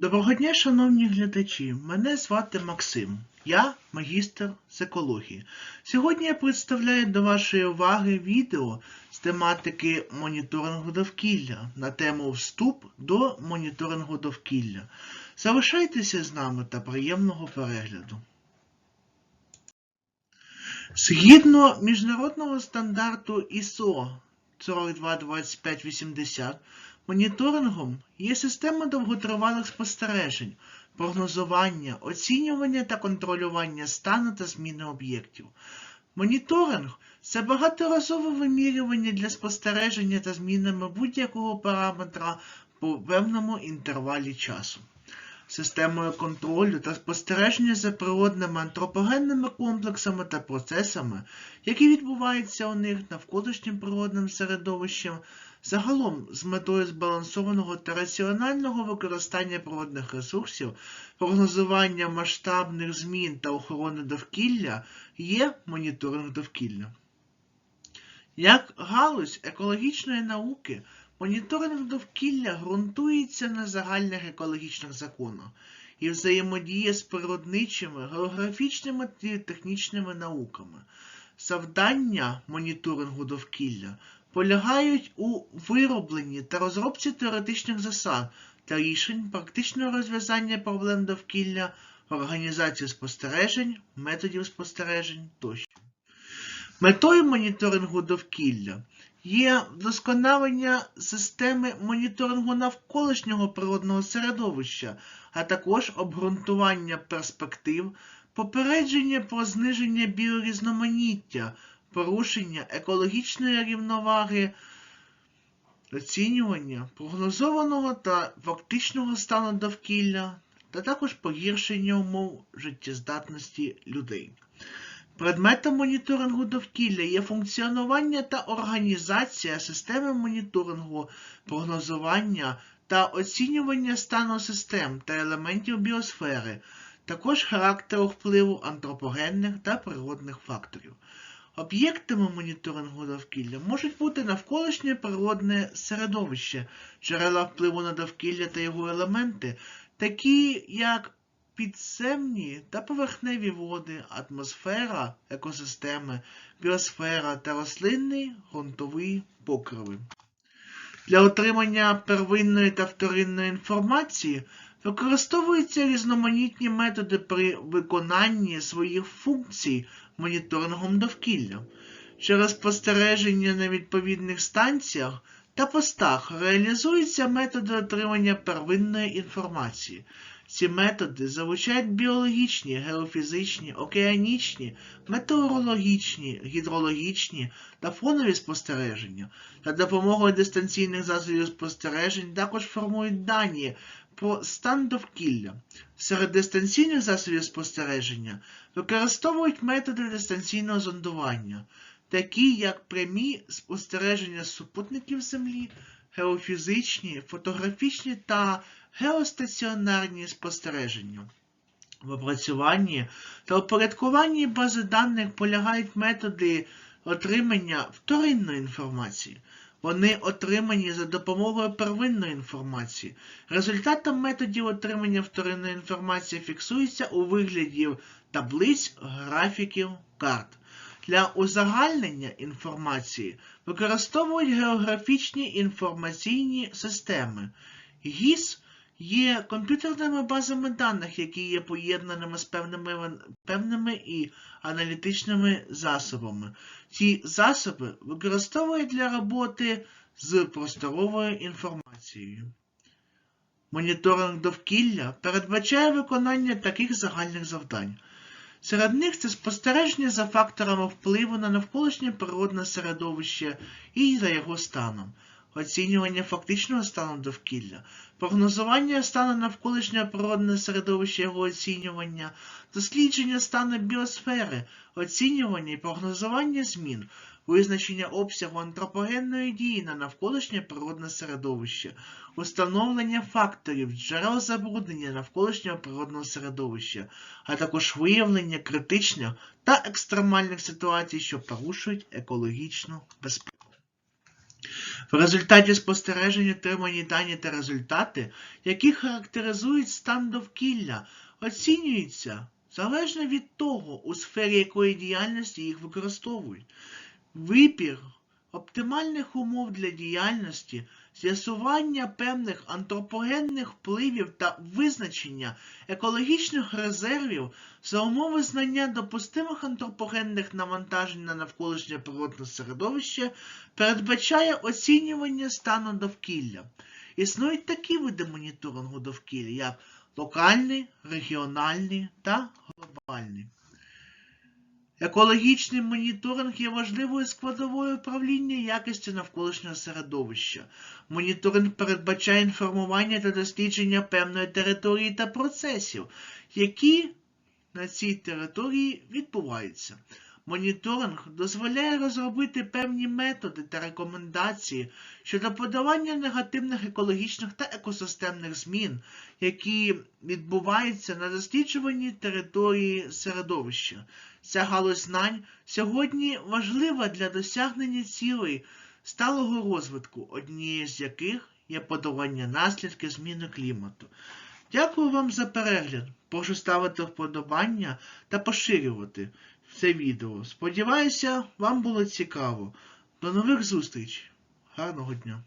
Доброго дня, шановні глядачі! Мене звати Максим. Я магістр з екології. Сьогодні я представляю до вашої уваги відео з тематики моніторингу довкілля на тему Вступ до моніторингу довкілля. Залишайтеся з нами та приємного перегляду. Згідно міжнародного стандарту ISO 422580, моніторингом є система довготривалих спостережень, прогнозування, оцінювання та контролювання стану та зміни об'єктів. Моніторинг це багаторазове вимірювання для спостереження та змінами будь-якого параметра по певному інтервалі часу. Системою контролю та спостереження за природними антропогенними комплексами та процесами, які відбуваються у них навколишнім природним середовищем, загалом з метою збалансованого та раціонального використання природних ресурсів, прогнозування масштабних змін та охорони довкілля є моніторинг довкілля. Як галузь екологічної науки, моніторинг довкілля ґрунтується на загальних екологічних законах і взаємодіє з природничими, географічними та технічними науками. Завдання моніторингу довкілля полягають у виробленні та розробці теоретичних засад та рішень практичного розв'язання проблем довкілля, організації спостережень, методів спостережень тощо. Метою моніторингу довкілля є вдосконалення системи моніторингу навколишнього природного середовища, а також обґрунтування перспектив, попередження про зниження біорізноманіття, порушення екологічної рівноваги, оцінювання прогнозованого та фактичного стану довкілля, та також погіршення умов життєздатності людей. Предметом моніторингу довкілля є функціонування та організація системи моніторингу, прогнозування та оцінювання стану систем та елементів біосфери, також характеру впливу антропогенних та природних факторів. Об'єктами моніторингу довкілля можуть бути навколишнє природне середовище, джерела впливу на довкілля та його елементи, такі як підземні та поверхневі води, атмосфера, екосистеми, біосфера та рослинний ґрунтовий покриви. Для отримання первинної та вторинної інформації використовуються різноманітні методи при виконанні своїх функцій моніторингом довкілля. Через спостереження на відповідних станціях та постах реалізуються методи отримання первинної інформації. Ці методи залучають біологічні, геофізичні, океанічні, метеорологічні, гідрологічні та фонові спостереження. За допомогою дистанційних засобів спостережень також формують дані про стан довкілля. Серед дистанційних засобів спостереження використовують методи дистанційного зондування, такі як прямі спостереження супутників Землі, геофізичні, фотографічні та геостаціонарні спостереження. В опрацюванні та упорядкуванні бази даних полягають методи отримання вторинної інформації. Вони отримані за допомогою первинної інформації. Результатом методів отримання вторинної інформації фіксується у вигляді таблиць, графіків, карт. Для узагальнення інформації використовують географічні інформаційні системи. ГІС є комп'ютерними базами даних, які є поєднаними з певними, певними і аналітичними засобами. Ці засоби використовують для роботи з просторовою інформацією. Моніторинг довкілля передбачає виконання таких загальних завдань. Серед них це спостереження за факторами впливу на навколишнє природне середовище і за його станом, оцінювання фактичного стану довкілля, прогнозування стану навколишнього природного середовища його оцінювання, дослідження стану біосфери, оцінювання і прогнозування змін, визначення обсягу антропогенної дії на навколишнє природне середовище, установлення факторів джерел забруднення навколишнього природного середовища, а також виявлення критичних та екстремальних ситуацій, що порушують екологічну безпеку. В результаті спостережень отримані дані та результати, які характеризують стан довкілля, оцінюються залежно від того, у сфері якої діяльності їх використовують. Вибір оптимальних умов для діяльності, з'ясування певних антропогенних впливів та визначення екологічних резервів за умови знання допустимих антропогенних навантажень на навколишнє природне середовище передбачає оцінювання стану довкілля. Існують такі види моніторингу довкілля, як локальний, регіональний та глобальний. Екологічний моніторинг є важливою складовою управління якості навколишнього середовища. Моніторинг передбачає інформування та дослідження певної території та процесів, які на цій території відбуваються. Моніторинг дозволяє розробити певні методи та рекомендації щодо подавання негативних екологічних та екосистемних змін, які відбуваються на досліджуваній території середовища. Ця галузь знань сьогодні важлива для досягнення цілей сталого розвитку, однією з яких є подолання наслідків зміни клімату. Дякую вам за перегляд. Прошу ставити вподобання та поширювати це відео. Сподіваюся, вам було цікаво. До нових зустрічей. Гарного дня!